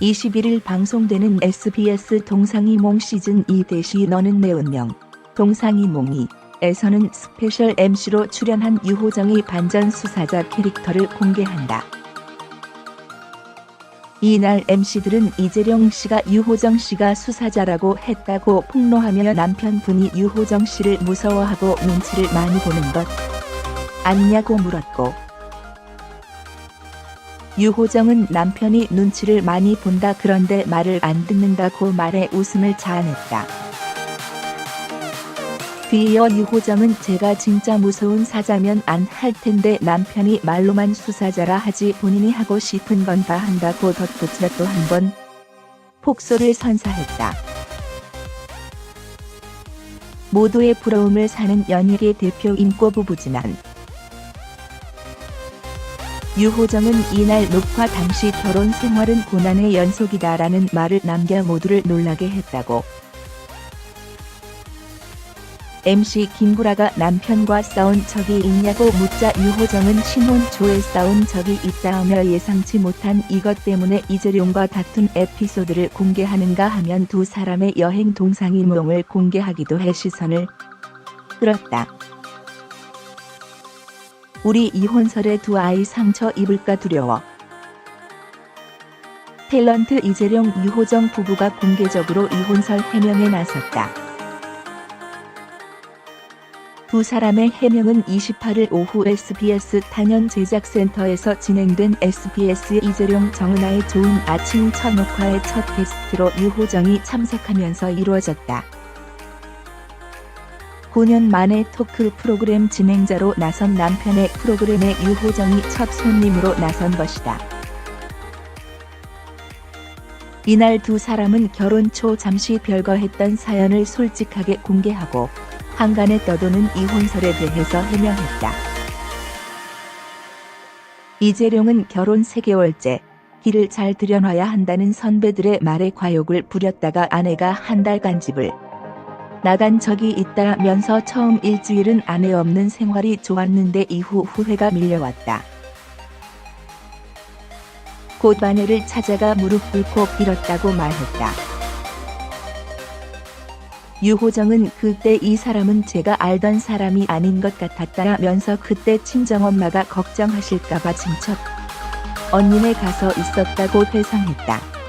21일 방송되는 SBS 동상이몽 시즌 2 대시 너는 내 운명 동상이몽이 에서는 스페셜 MC로 출연한 유호정이 반전 수사자 캐릭터를 공개한다. 이날 MC들은 이재룡 씨가 유호정 씨가 수사자라고 했다고 폭로하며 남편분이 유호정 씨를 무서워하고 눈치를 많이 보는 것 아니냐고 물었고 유호정은 남편이 눈치를 많이 본다 그런데 말을 안 듣는다고 말해 웃음을 자아냈다. 뒤이어 유호정은 제가 진짜 무서운 사자면 안 할 텐데 남편이 말로만 수사자라 하지 본인이 하고 싶은 건 다 한다고 덧붙여 또 한 번 폭소를 선사했다. 모두의 부러움을 사는 연예계 대표 인꼬 부부지만 유호정은 이날 녹화 당시 결혼 생활은 고난의 연속이다라는 말을 남겨 모두를 놀라게 했다고. MC 김구라가 남편과 싸운 적이 있냐고 묻자 유호정은 신혼 초에 싸운 적이 있다며 예상치 못한 이것 때문에 이재룡과 다툰 에피소드를 공개하는가 하면 두 사람의 여행 동상이몽을 공개하기도 해 시선을 끌었다. 우리 이혼설에 두 아이 상처 입을까 두려워. 탤런트 이재룡 유호정 부부가 공개적으로 이혼설 해명에 나섰다. 두 사람의 해명은 28일 오후 SBS 단연 제작센터에서 진행된 SBS의 이재룡 정은아의 좋은 아침 첫 녹화의 첫 게스트로 유호정이 참석하면서 이루어졌다. 9년 만에 토크 프로그램 진행자로 나선 남편의 프로그램에 유호정이 첫 손님으로 나선 것이다. 이날 두 사람은 결혼 초 잠시 별거했던 사연을 솔직하게 공개하고 한간에 떠도는 이혼설에 대해서 해명했다. 이재룡은 결혼 3개월째 길을 잘 들여놔야 한다는 선배들의 말에 과욕을 부렸다가 아내가 한 달간 집을 나간 적이 있다면서 처음 일주일은 아내 없는 생활이 좋았는데 이후 후회가 밀려왔다. 곧 아내를 찾아가 무릎 꿇고 빌었다고 말했다. 유호정은 그때 이 사람은 제가 알던 사람이 아닌 것 같았다면서 그때 친정엄마가 걱정하실까봐 친척 언니네 가서 있었다고 회상했다.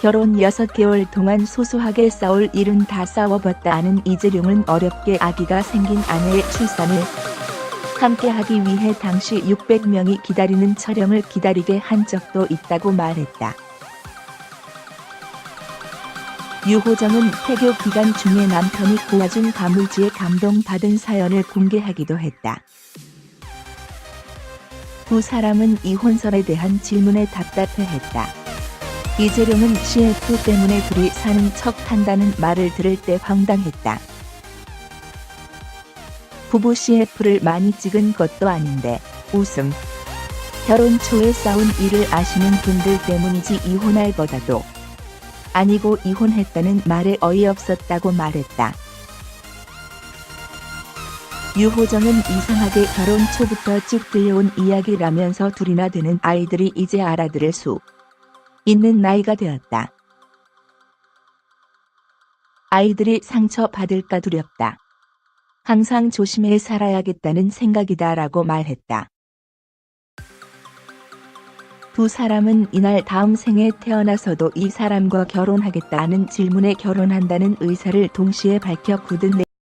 결혼 6개월 동안 소소하게 싸울 일은 다 싸워봤다는 이재룡은 어렵게 아기가 생긴 아내의 출산을 함께하기 위해 당시 600명이 기다리는 촬영을 기다리게 한 적도 있다고 말했다. 유호정은 폐교 기간 중에 남편이 도와준 가물지에 감동받은 사연을 공개하기도 했다. 두 사람은 이혼설에 대한 질문에 답답해했다. 이재룡은 CF 때문에 둘이 사는 척 한다는 말을 들을 때 황당했다. 부부 CF를 많이 찍은 것도 아닌데 웃음. 결혼 초에 싸운 일을 아시는 분들 때문이지 이혼할 보다도 아니고 이혼했다는 말에 어이없었다고 말했다. 유호정은 이상하게 결혼 초부터 쭉 들려온 이야기라면서 둘이나 되는 아이들이 이제 알아들을 수 있는 나이가 되었다. 아이들이 상처 받을까 두렵다. 항상 조심해 살아야겠다는 생각이다 라고 말했다. 두 사람은 이날 다음 생에 태어나서도 이 사람과 결혼하겠다는 질문에 결혼한다는 의사를 동시에 밝혀 굳은